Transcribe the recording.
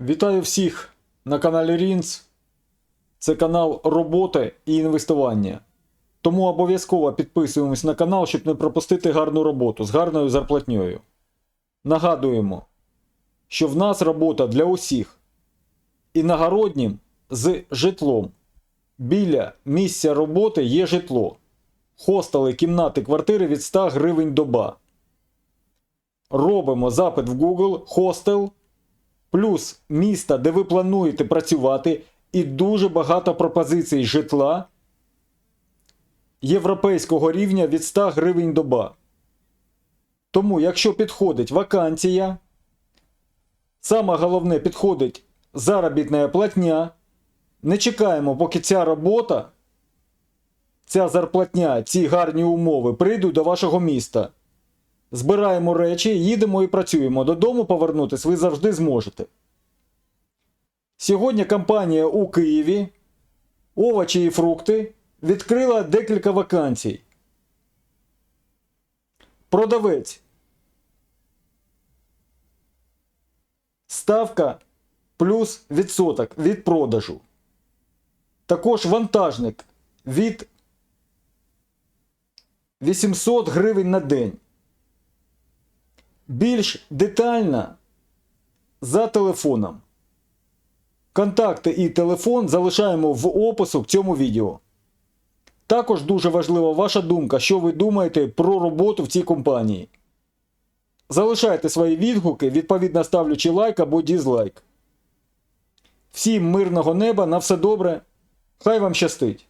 Вітаю всіх на каналі Рінц. Це канал роботи і інвестування. Тому обов'язково підписуємось на канал, щоб не пропустити гарну роботу з гарною зарплатньою. Нагадуємо, що в нас робота для усіх. Іногороднім з житлом. Біля місця роботи є житло. Хостели, кімнати, квартири від 100 гривень доба. Робимо запит в Google хостел плюс міста, де ви плануєте працювати, і дуже багато пропозицій житла європейського рівня від 100 гривень доба. Тому, якщо підходить вакансія, саме головне підходить заробітна платня, не чекаємо, поки ця робота, ця зарплатня, ці гарні умови прийдуть до вашого міста. Збираємо речі, їдемо і працюємо. Додому повернутись ви завжди зможете. Сьогодні компанія у Києві овочі і фрукти відкрила декілька вакансій. Продавець. Ставка плюс відсоток від продажу. Також вантажник від 800 гривень на день. Більш детально за телефоном. Контакти і телефон залишаємо в опису в цьому відео. Також дуже важлива ваша думка, що ви думаєте про роботу в цій компанії. Залишайте свої відгуки, відповідно ставлячи лайк або дізлайк. Всім мирного неба, на все добре. Хай вам щастить!